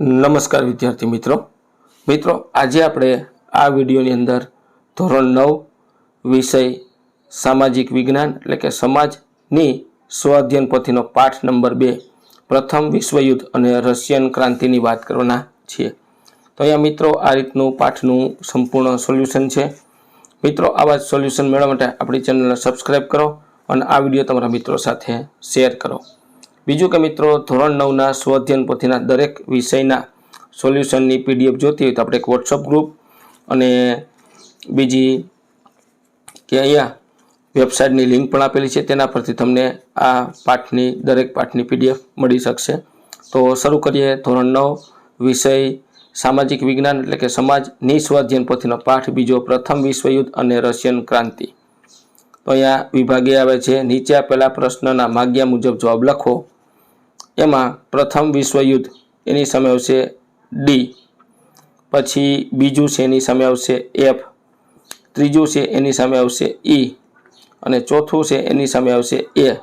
નમસ્કાર વિદ્યાર્થી મિત્રો. મિત્રો, આજે આપણે આ વિડીયોની અંદર ધોરણ નવ, વિષય સામાજિક વિજ્ઞાન એટલે કે સમાજની સ્વ પોથીનો પાઠ નંબર બે, પ્રથમ વિશ્વયુદ્ધ અને રશિયન ક્રાંતિની વાત કરવાના છીએ. તો અહીંયા મિત્રો, આ રીતનું પાઠનું સંપૂર્ણ સોલ્યુશન છે. મિત્રો, આવા સોલ્યુશન મેળવવા માટે આપણી ચેનલને સબસ્ક્રાઈબ કરો અને આ વીડિયો તમારા મિત્રો સાથે શેર કરો. બીજું કે મિત્રો, ધોરણ નવના સ્વઅધ્યયન પોથીના દરેક વિષયના સોલ્યુશનની પીડીએફ જોતી હોય તો આપણે એક વોટ્સઅપ ગ્રુપ અને બીજી કે અહીંયા વેબસાઇટની લિંક પણ આપેલી છે, તેના પરથી તમને આ પાઠની, દરેક પાઠની પીડીએફ મળી શકશે. તો શરૂ કરીએ ધોરણ નવ, વિષય સામાજિક વિજ્ઞાન એટલે કે સમાજની સ્વાધ્યયન પોથીનો પાઠ, બીજો પ્રથમ વિશ્વયુદ્ધ અને રશિયન ક્રાંતિ. તો અહીંયા વિભાગે આવે છે, નીચે આપેલા પ્રશ્નના માગ્યા મુજબ જવાબ લખો. એમાં પ્રથમ વિશ્વયુદ્ધ એની સામે આવશે ડી પછી બીજું છે એની સામે આવશે એફ ત્રીજું છે એની સામે આવશે ઈ અને ચોથું છે એની સામે આવશે એ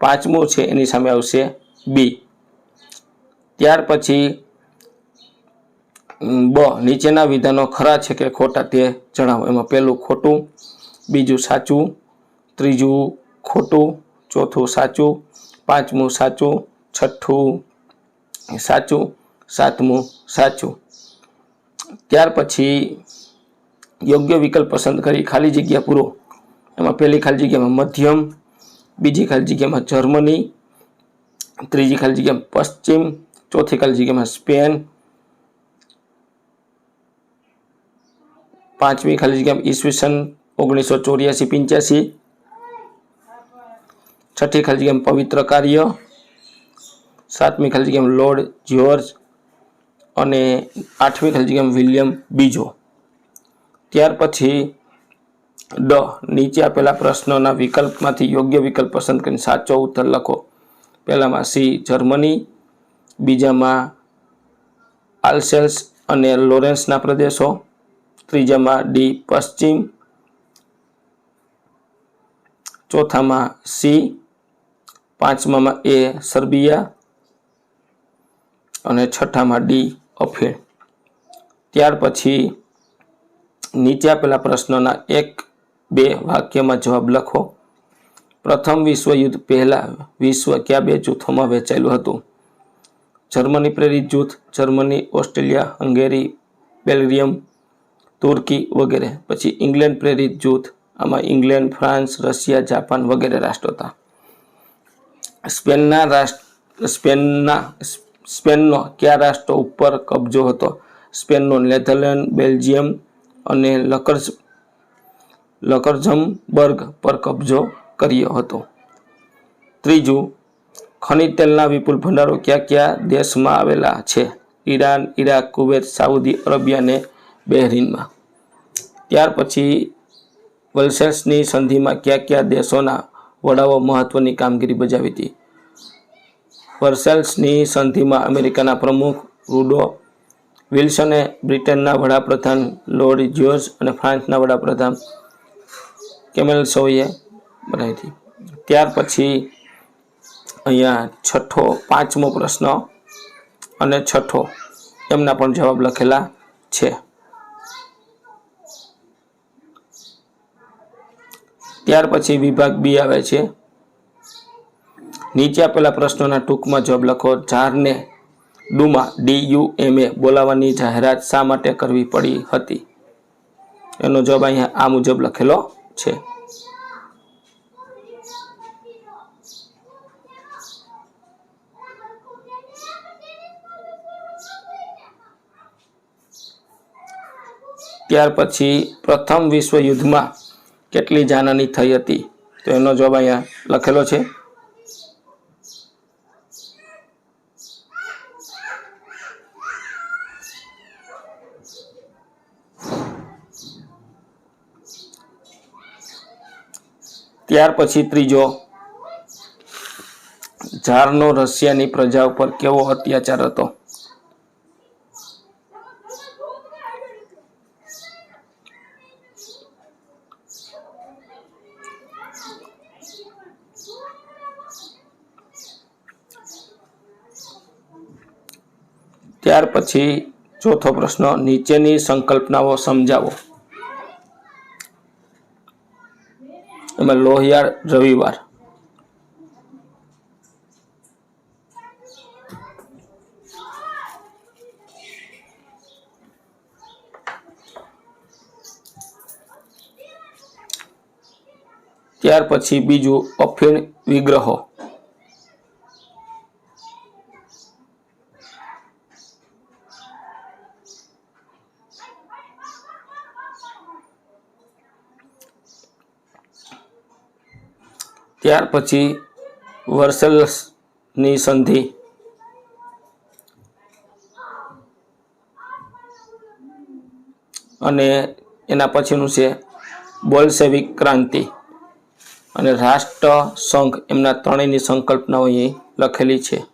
પાંચમું છે એની સામે આવશે બી ત્યાર પછી બ. નીચેના વિધાનો ખરા છે કે ખોટા તે જણાવો. એમાં પહેલું ખોટું, બીજું સાચું, ત્રીજું ખોટું, ચોથું સાચું, પાંચમું સાચું છઠ્ઠું, સાચું, સાતમું, સાચું. ત્યાર પછી યોગ્ય વિકલ્પ પસંદ કરી ખાલી જગ્યા પૂરો. એમાં પહેલી ખાલી જગ્યામાં મધ્યમ, બીજી ખાલી જગ્યામાં જર્મની, ત્રીજી ખાલી જગ્યામાં પશ્ચિમ, ચોથી ખાલી જગ્યામાં સ્પેન, પાંચમી ખાલી જગ્યામાં ઈસવીસન, ઓગણીસો ચોર્યાસી, પંચ્યાસી, છઠ્ઠી ખાલી જગ્યામાં પવિત્ર કાર્ય સાતમી ખાલી જગ્યામાં લોર્ડ જ્યોર્જ અને આઠમી ખાલી જગ્યામાં વિલિયમ બીજો. ત્યાર પછી ડ, નીચે આપેલા પ્રશ્નોના વિકલ્પમાંથી યોગ્ય વિકલ્પ પસંદ કરીને સાચો ઉત્તર લખો. પહેલામાં સી, જર્મની, બીજામાં આલ્સેલ્સ અને લોરેન્સના પ્રદેશો, ત્રીજામાં ડી, પશ્ચિમ, ચોથામાં સી, પાંચમામાં એ, સર્બિયા અને છઠ્ઠામાં ડી અફીણ ત્યાર પછી નીચે આપેલા પ્રશ્નોના એક, બે વાક્યમાં જવાબ લખો. પ્રથમ વિશ્વયુદ્ધ પહેલાં વિશ્વ કયા બે જૂથોમાં વહેંચાયેલું હતું? જર્મની પ્રેરિત જૂથ, જર્મની, ઓસ્ટ્રેલિયા, હંગેરી બેલ્જિયમ તુર્કી વગેરે. પછી ઇંગ્લેન્ડ પ્રેરિત જૂથ, આમાં ઇંગ્લેન્ડ, ફ્રાન્સ, રશિયા, જાપાન વગેરે રાષ્ટ્રો હતા. સ્પેનના રાષ્ટ્ર, સ્પેનના સ્પેનનો કયા રાષ્ટ્રો ઉપર કબજો હતો? સ્પેનનો નેધરલેન્ડ, બેલ્જિયમ અને લકર્સ, લકર્ઝમબર્ગ પર કબજો કર્યો હતો. ત્રીજું, ખનિજ તેલના વિપુલ ભંડારો કયા કયા દેશમાં આવેલા છે? Iran, Iraq, Kuwait, Saudi Arabia અને બહેરીનમાં. ત્યાર પછી વલસેલ્સની સંધિમાં કયા કયા દેશોના વડાઓ મહત્ત્વની કામગીરી બજાવી હતી? વર્સેલ્સની સંધિમાં અમેરિકાના પ્રમુખ રૂડો વિલ્સને બ્રિટનના વડાપ્રધાન લોર્ડ જ્યોર્જ અને ફ્રાન્સના વડાપ્રધાન કેમેલ્સોએ બનાવી હતી. ત્યાર પછી અહીંયા છઠ્ઠો, પાંચમો પ્રશ્ન અને છઠ્ઠો એમના પણ જવાબ લખેલા છે. ત્યાર પછી વિભાગ બી આવે છે. નીચે આપેલા પ્રશ્નોના ટૂંકમાં જવાબ લખો. ઝારને ડુમા, ડી એમ એ બોલાવવાની જાહેરાત શા માટે કરવી પડી હતી? એનો જવાબ અહીંયા આ મુજબ લખેલો છે. ત્યાર પછી પ્રથમ વિશ્વયુદ્ધમાં કેટલી જાનહાની થઈ હતી? તો એનો જવાબ અહીંયા લખેલો છે. ત્યાર પછી ત્રીજો, ઝારનો રશિયાની પ્રજા ઉપર કેવો અત્યાચાર હતો? ત્યાર પછી ચોથો પ્રશ્ન, નીચેની સંકલ્પનાઓ સમજાવો. એમાં લોહિયાળ રવિવાર ત્યાર પછી બીજું અફીણ વિગ્રહો. ત્યાર પછી વર્સેલ્સની સંધિ. અને એના પછીનું છે બોલ્સેવિક ક્રાંતિ. અને રાષ્ટ્ર સંઘ એમના ત્રણેયની સંકલ્પનાઓ અહીં લખેલી છે.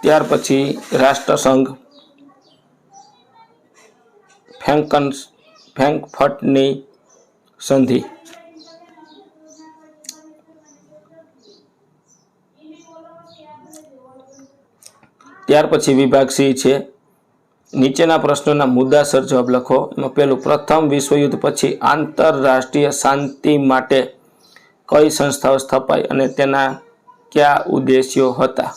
ત્યાર પછી રાષ્ટ્રસંઘ. ફેન્કન ફ્રેન્કફર્ટની સંધિ. ત્યાર પછી વિભાગ સી છે. નીચેના પ્રશ્નોના મુદ્દાસર જવાબ લખો. એમાં પહેલું, પ્રથમ વિશ્વયુદ્ધ પછી આંતરરાષ્ટ્રીય શાંતિ માટે કઈ સંસ્થાઓ સ્થપાઈ અને તેના કયા ઉદ્દેશ્યો હતા?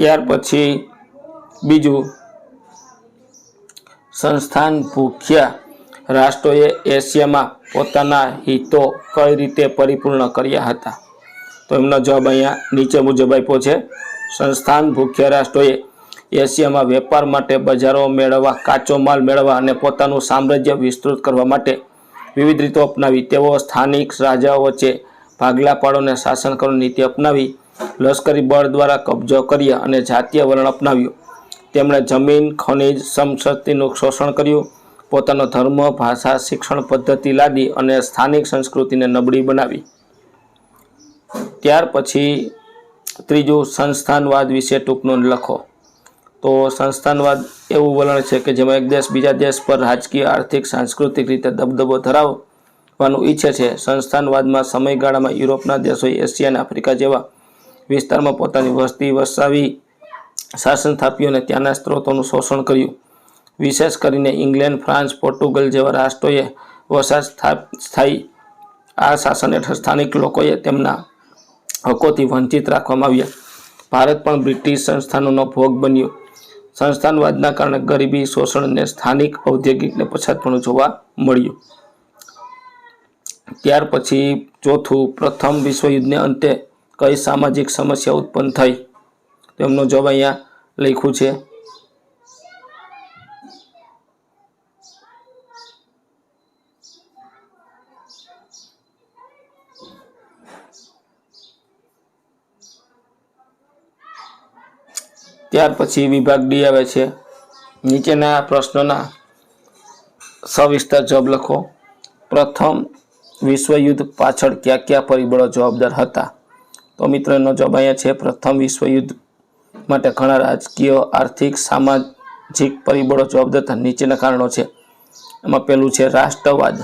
ત્યાર પછી બીજું સંસ્થાન ભૂખ્યા રાષ્ટ્રોએ એશિયામાં પોતાના હિતો કઈ રીતે પરિપૂર્ણ કર્યા હતા? તો એમનો જવાબ અહીંયા નીચે મુજબ આપ્યો છે. સંસ્થાન ભૂખ્યા રાષ્ટ્રોએ એશિયામાં વેપાર માટે બજારો મેળવવા, કાચો માલ મેળવવા અને પોતાનું સામ્રાજ્ય વિસ્તૃત કરવા માટે વિવિધ રીતો અપનાવી. તેઓ સ્થાનિક રાજાઓ વચ્ચે ભાગલા પાડોને શાસન કરવાની નીતિ અપનાવી. લશ્કરી બળ દ્વારા કબજો કર્યા અને જાતીય વલણ અપનાવ્યું. તેમણે જમીન, ખનિજ સમશક્તિનું શોષણ કર્યું. પોતાનો ધર્મ, ભાષા, શિક્ષણ પદ્ધતિ લાદી અને સ્થાનિક સંસ્કૃતિને નબળી બનાવી. ત્યાર પછી ત્રીજું સંસ્થાનવાદ વિશે ટૂંકનો લખો. તો સંસ્થાનવાદ એવું વલણ છે કે જેમાં એક દેશ બીજા દેશ પર રાજકીય, આર્થિક, સાંસ્કૃતિક રીતે દબદબો ધરાવવાનું ઈચ્છે છે. સંસ્થાનવાદમાં સમયગાળામાં યુરોપના દેશોએ એશિયા અને આફ્રિકા જેવા વિસ્તારમાં પોતાની વસ્તી વસાવી શાસન સ્થાપ્યું અને ત્યાંના સ્ત્રોતોનું શોષણ કર્યું. વિશેષ કરીને ઇંગ્લેન્ડ ફ્રાન્સ પોર્ટુગલ જેવા રાષ્ટ્રોએ સ્થાપ- સ્થાયી આ શાસન હેઠળ સ્થાનિક લોકોએ તેમના હકોથી વંચિત રાખવામાં આવ્યા. ભારત પણ બ્રિટિશ સંસ્થાનોનો ભોગ બન્યો. સંસ્થાનવાદના કારણે ગરીબી, શોષણ અને સ્થાનિક ઔદ્યોગિકને પછાતપણું જોવા મળ્યું. ત્યાર પછી ચોથું, પ્રથમ વિશ્વયુદ્ધને અંતે કઈ સામાજિક સમસ્યા ઉત્પન્ન થઈ? તેમનો જવાબ અહીંયા લખ્યું છે. ત્યાર પછી વિભાગ ડી આવે છે. નીચેના પ્રશ્નોના સવિસ્તાર જવાબ લખો. પ્રથમ વિશ્વયુદ્ધ પાછળ કયા કયા પરિબળો જવાબદાર હતા? તો મિત્રો એનો જવાબ અહીંયા છે, પ્રથમ વિશ્વયુદ્ધ માટે ઘણા રાજકીય, આર્થિક, સામાજિક પરિબળો જવાબદાર હતા નીચેના કારણો છે. એમાં પહેલું છે, રાષ્ટ્રવાદ.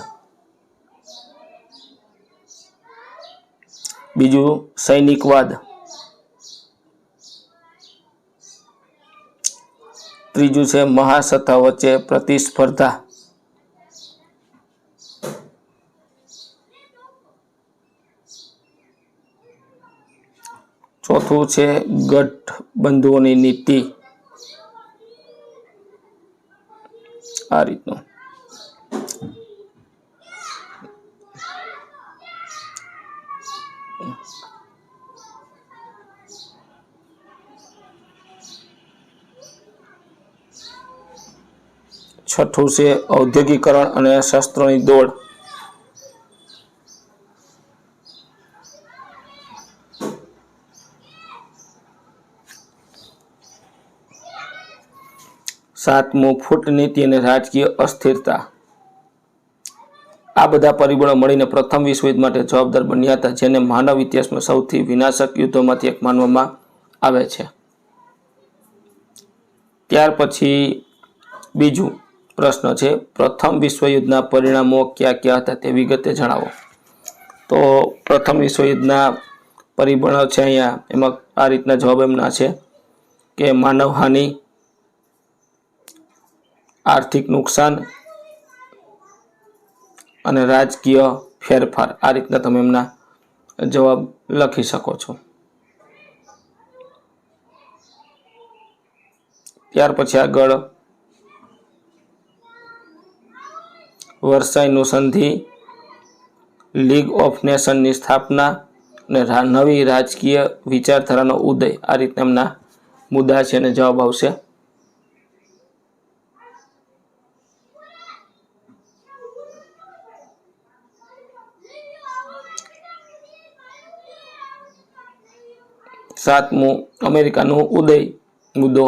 બીજું, સૈનિકવાદ. ત્રીજું છે, મહાસત્તા વચ્ચે પ્રતિસ્પર્ધા. ચોથું છે ગઠબંધુઓની નીતિ. આ રીતનું. છઠ્ઠું છે ઔદ્યોગિકરણ અને શસ્ત્રોની દોડ. સાતમું ફૂટનીતિ અને રાજકીય અસ્થિરતા. આ બધા પરિબળો મળીને પ્રથમ વિશ્વયુદ્ધ માટે જવાબદાર બન્યા હતા, જેને માનવ ઇતિહાસમાં સૌથી વિનાશક યુદ્ધોમાંથી એક માનવામાં આવે છે. ત્યાર પછી બીજું પ્રશ્ન છે, પ્રથમ વિશ્વયુદ્ધના પરિણામો ક્યાં ક્યાં હતા તે વિગતે જણાવો. તો પ્રથમ વિશ્વયુદ્ધના પરિબળો છે અહીંયા, એમાં આ રીતના જવાબ એમના છે કે માનવહાનિ આર્થિક નુકસાન અને રાજકીય ફેરફાર. આ રીતના તમે એમના જવાબ લખી શકો છો. ત્યાર પછી આગળ વર્ષાઈનું સંધિ લીગ ઓફ નેશનની સ્થાપના અને નવી રાજકીય વિચારધારાનો ઉદય. આ રીતના એમના મુદ્દા છે અને જવાબ આવશે. સાતમું અમેરિકાનું ઉદય મુદ્દો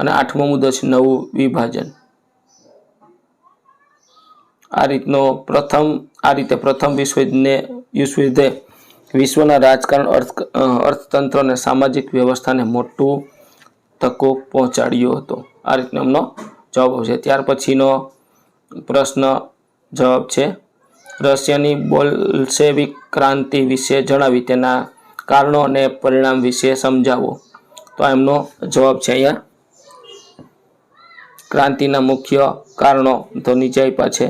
અને આઠમો મુદ્દો છે નવું વિભાજન. આ રીતનો પ્રથમ, આ રીતે પ્રથમ વિશ્વયુદ્ધને, વિશ્વયુદ્ધે વિશ્વના રાજકારણ, અર્થ અર્થતંત્ર અને સામાજિક વ્યવસ્થાને મોટું તકો પહોંચાડ્યો હતો. આ રીતનો એમનો જવાબ આવશે. ત્યાર પછીનો પ્રશ્ન જવાબ છે, રશિયાની બોલસેવિક ક્રાંતિ વિશે જણાવી તેના કારણો અને પરિણામ વિશે સમજાવો. તો એમનો જવાબ છે અહીંયા. ક્રાંતિના મુખ્ય કારણો તો નીચે આપ્યા છે.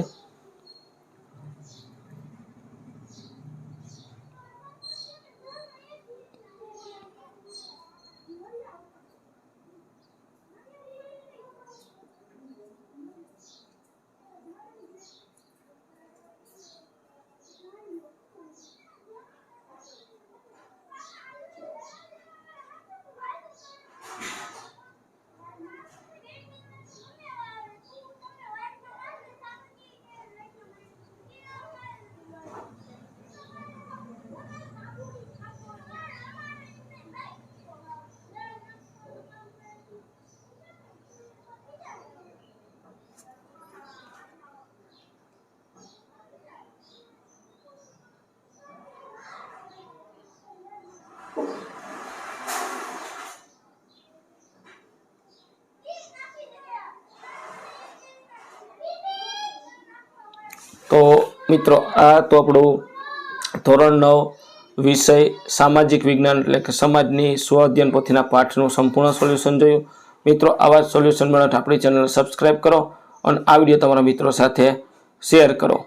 તો મિત્રો, આ તો આપણું ધોરણ નવ, વિષય સામાજિક વિજ્ઞાન એટલે કે સમાજની સ્વ અધ્યયન પોથીના પાઠનું સંપૂર્ણ સોલ્યુશન જોયું. મિત્રો, આવા સોલ્યુશન માટે આપણી ચેનલ સબસ્ક્રાઈબ કરો અને આ વીડિયો તમારા મિત્રો સાથે શેર કરો.